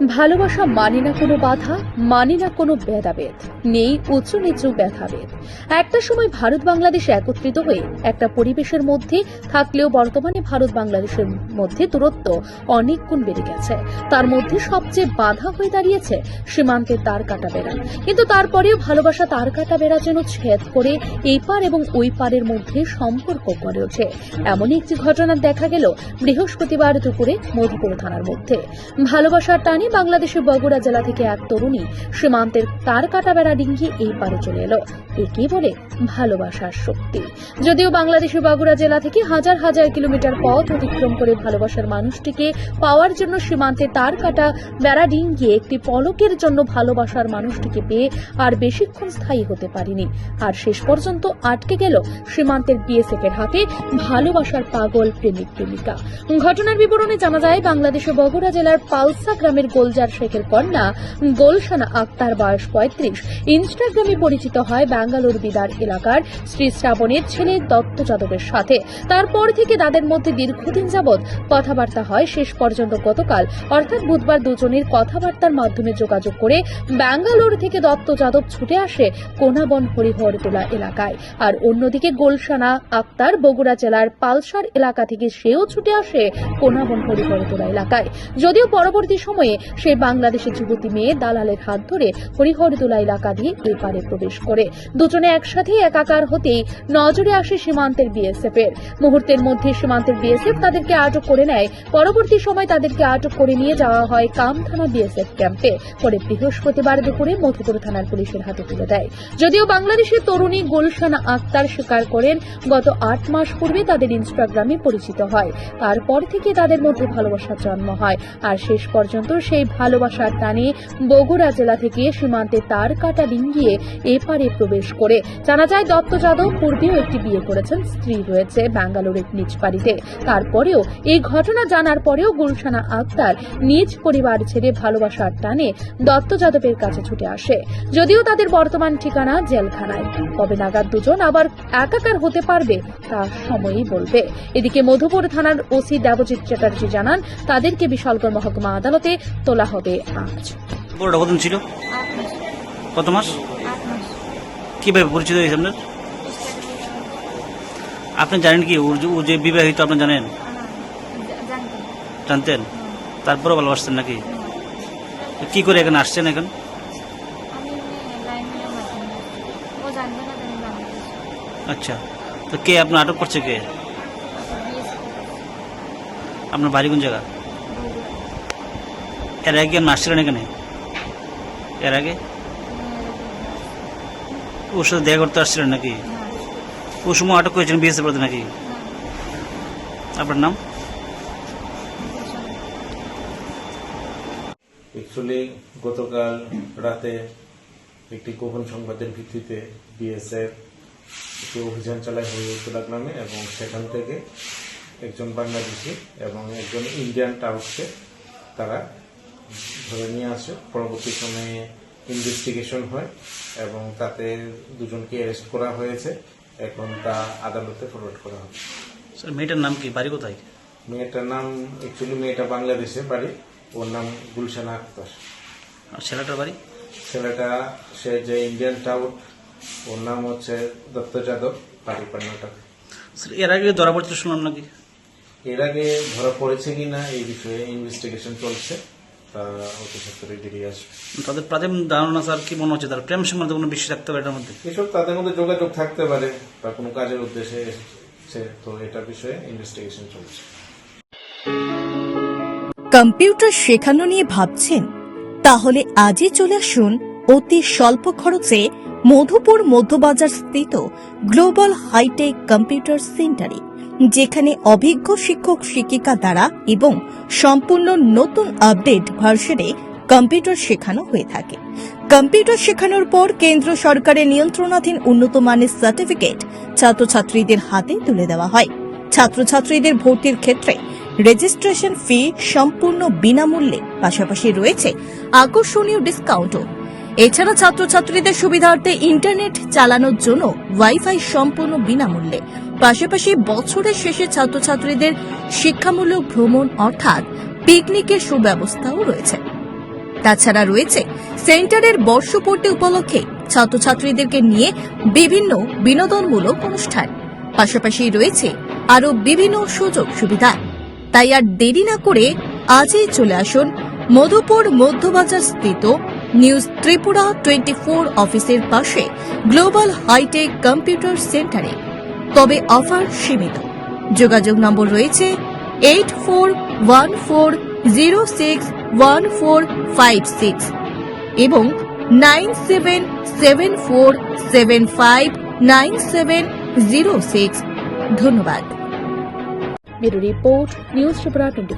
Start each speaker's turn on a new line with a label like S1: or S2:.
S1: ভালোবাসা মানে না কোনো বাধা মানে না কোনো ভেদাভেদ। নেই উঁচু নিচু ব্যথাভেদ। একটা সময় ভারত বাংলাদেশ একত্রিত হয়ে একটা পরিবেশের মধ্যে থাকলেও বর্তমানে ভারত বাংলাদেশের মধ্যে দূরত্ব অনেক গুণ বেড়ে গেছে। তার মধ্যে সবচেয়ে বাধা হয়ে দাঁড়িয়েছে সীমান্তের তার কাটা বেড়া। কিন্তু তারপরেও ভালোবাসা তার কাটা বেড়া যেন ছেদ করে এই পার এবং ওই পারের মধ্যে সম্পর্ক গড়ে ওঠে। এমনই একটি ঘটনা দেখা গেল বৃহস্পতিবার দুপুরে মধুপুর থানার মধ্যে। ভালোবাসার টানে বাংলাদেশের বগুড়া জেলা থেকে এক তরুণী সীমান্তের তার কাটা বেড়া ডিঙ্গি এই পারে চলে এলো। একে বলে? ভালোবাসার শক্তি। যদিও বাংলাদেশের বগুড়া জেলা থেকে হাজার হাজার কিলোমিটার পথ অতিক্রম করে ভালোবাসার মানুষটিকে পাওয়ার জন্য সীমান্তে তার কাটা বেড়া ডিঙ্গিয়ে একটি পলকের জন্য ভালোবাসার মানুষটিকে পেয়ে আর বেশিক্ষণ স্থায়ী হতে পারেনি। আর শেষ পর্যন্ত আটকে গেল সীমান্তের বিএসএফ এর হাতে ভালোবাসার পাগল প্রেমিক প্রেমিকা। ঘটনার বিবরণে জানা যায়, বাংলাদেশের বগুড়া জেলার পালসা গ্রামের গোলজার শেখের কন্যা গোলশানা আক্তার, বয়স পঁয়ত্রিশ। ইনস্টাগ্রামে পরিচিত হয় ব্যাঙ্গালোর বিদার এলাকার শ্রী শ্রাবণের ছেলে দত্ত যাদবের সাথে। তারপর থেকে তাদের মধ্যে দীর্ঘদিন যাবৎ কথাবার্তা হয়। শেষ পর্যন্ত গতকাল, অর্থাৎ বুধবার দুজনের কথাবার্তার মাধ্যমে যোগাযোগ করে ব্যাঙ্গালোর থেকে দত্ত যাদব ছুটে আসে কোনাবন হরিহরটোলা এলাকায়। আর অন্যদিকে গোলশানা আক্তার বগুড়া জেলার পালসার এলাকা থেকে সেও ছুটে আসে কোনাবন হরিহরটোলা এলাকায়। যদিও পরবর্তী সময়ে সে বাংলাদেশের যুবতী মেয়ে দালালের হাত ধরে হরিহরদোলা এলাকা দিয়ে এ পারে প্রবেশ করে। দুজনে একসাথে একাকার হতেই নজরে আসে সীমান্তের বিএসএফ এর। মুহূর্তের মধ্যে সীমান্তের বিএসএফ তাদেরকে আটক করে নেয়। পরবর্তী সময় তাদেরকে আটক করে নিয়ে যাওয়া হয় কাম থানা বিএসএফ ক্যাম্পে। পরে বৃহস্পতিবার দুপুরে মধুপুর থানার পুলিশের হাতে তুলে দেয়। যদিও বাংলাদেশের তরুণী গুলশানা আক্তার স্বীকার করেন, গত আট মাস পূর্বে তাদের ইনস্টাগ্রামে পরিচিত হয়। তারপর থেকে তাদের মধ্যে ভালোবাসার জন্ম হয়। আর শেষ পর্যন্ত সেই ভালোবাসার টানে বগুড়া জেলা থেকে সীমান্তে তার কাটা ডিঙ্গিয়ে এপারে প্রবেশ করে। জানা যায়, দত্ত যাদব পূর্বেও একটি বিয়ে করেছেন, স্ত্রী রয়েছে ব্যাঙ্গালোরের নিজ বাড়িতে। তারপরেও এই ঘটনা জানার পরেও গুলশানা আক্তার নিজ পরিবার ছেড়ে ভালোবাসার টানে দত্ত যাদবের কাছে ছুটে আসে। যদিও তাদের বর্তমান ঠিকানা জেলখানায়। কবে নাগাদ দুজন আবার একাকার হতে পারবে, তা সময়ই বলবে। এদিকে মধুপুর থানার ওসি দেবজিৎ চ্যাটার্জি জানান, তাদেরকে বিশালগড় মহকুমা আদালতে তোলা হবে আজ।
S2: ছিল? কত মাস? কীভাবে পরিচিত হয়েছে আপনার? আপনি জানেন কি, ও যে বিবাহিত, আপনি জানেন? জানতেন? তারপরে ভালোবাসতেন নাকি? কি করে এখানে আসছেন এখন? আচ্ছা তো কে আপনার আটক করছে কে? আপনার বাড়ি কোন জায়গা? এর আগে আপনি আসছিলেন এখানে? এর আগে? ওর সাথে দেখা করতে আসছিলেন নাকি? ও সময় আটক করেছেন বিএসএফ নাকি? আপনার নাম?
S3: অ্যাকচুয়ালি গতকাল রাতে একটি গোপন সংবাদের ভিত্তিতে বিএসএফ একটি অভিযান চালায় হরিউদ্দোলা গ্রামে এবং সেখান থেকে একজন বাংলাদেশি এবং একজন ইন্ডিয়ান টাউটকে তারা ধরে নিয়ে আসে। পরবর্তী সময়ে ইনভেস্টিগেশন হয় এবং তাতে দুজনকে অ্যারেস্ট করা হয়েছে। এখন তা আদালতে ফরওয়ার্ড করা হবে।
S2: স্যার মেয়েটার নাম কি? বাড়ি কোথায়?
S3: মেয়েটার নাম অ্যাকচুয়ালি মেয়েটা বাংলাদেশে বাড়ি। ওর নাম গুলশানা আক্তার।
S2: আর ছেলেটার বাড়ি?
S3: ছেলেটা সে যে ইন্ডিয়ান টাউন ওর নাম হচ্ছে দত্ত যাদব বাড়ি কর্ণাটক।
S2: স্যার এর আগে ধরা পড়ছিল শুনলাম নাকি?
S3: এর আগে ধরা পড়েছে কিনা এই বিষয়ে ইনভেস্টিগেশন চলছে। তা অতি সত্তরে বেরিয়ে আসবে।
S2: তাদের প্রাথমিক ধারণা স্যার কি মনে হচ্ছে তার? প্রেম সম্বন্ধে কোনো বিশ্বাস রাখতে পারে এটার মধ্যে?
S3: এসব তাদের মধ্যে যোগাযোগ থাকতে পারে বা কোনো কাজের উদ্দেশ্যে এসেছে। তো এটা বিষয়ে ইনভেস্টিগেশন চলছে।
S4: কম্পিউটার শেখানো নিয়ে ভাবছেন? তাহলে আজই চলে আসুন অতি স্বল্প খরচে মধুপুর মধ্যবাজার স্থিত গ্লোবাল হাইটেক কম্পিউটার সেন্টারে যেখানে অভিজ্ঞ শিক্ষক, শিক্ষিকা দ্বারা এবং সম্পূর্ণ নতুন আপডেট ভার্সনে কম্পিউটার শেখানো হয়ে থাকে। কম্পিউটার শেখানোর পর কেন্দ্র সরকারের নিয়ন্ত্রণাধীন উন্নত মানের সার্টিফিকেট ছাত্রছাত্রীদের হাতে তুলে দেওয়া হয়। ছাত্রছাত্রীদের ভর্তির ক্ষেত্রে রেজিস্ট্রেশন ফি সম্পূর্ণ বিনামূল্যে পাশাপাশি রয়েছে আকর্ষণীয় ডিসকাউন্টও এছাড়া ছাত্রছাত্রীদের সুবিধার্থে ইন্টারনেট চালানোর জন্য ওয়াইফাই সম্পূর্ণ বিনামূল্যে পাশাপাশি বছরের শেষে ছাত্রছাত্রীদের শিক্ষামূলক ভ্রমণ অর্থাৎ পিকনিকের সুব্যবস্থাও রয়েছে। তাছাড়া রয়েছে সেন্টারের বর্ষপূর্তি উপলক্ষে ছাত্রছাত্রীদেরকে নিয়ে বিভিন্ন বিনোদনমূলক অনুষ্ঠান। পাশাপাশি রয়েছে আরও বিভিন্ন সুযোগ সুবিধা। তাই আর দেরি না করে আজই চলে আসুন মধুপুর মধ্যবাজার স্থিত নিউজ ত্রিপুরা টোয়েন্টি ফোর অফিসের পাশে গ্লোবাল হাইটেক কম্পিউটার সেন্টারে। তবে অফার সীমিত। যোগাযোগ নম্বর রয়েছে eight four one four zero six one four five six এবং nine seven seven four seven five nine seven zero six ধন্যবাদ।
S1: Report, news twenty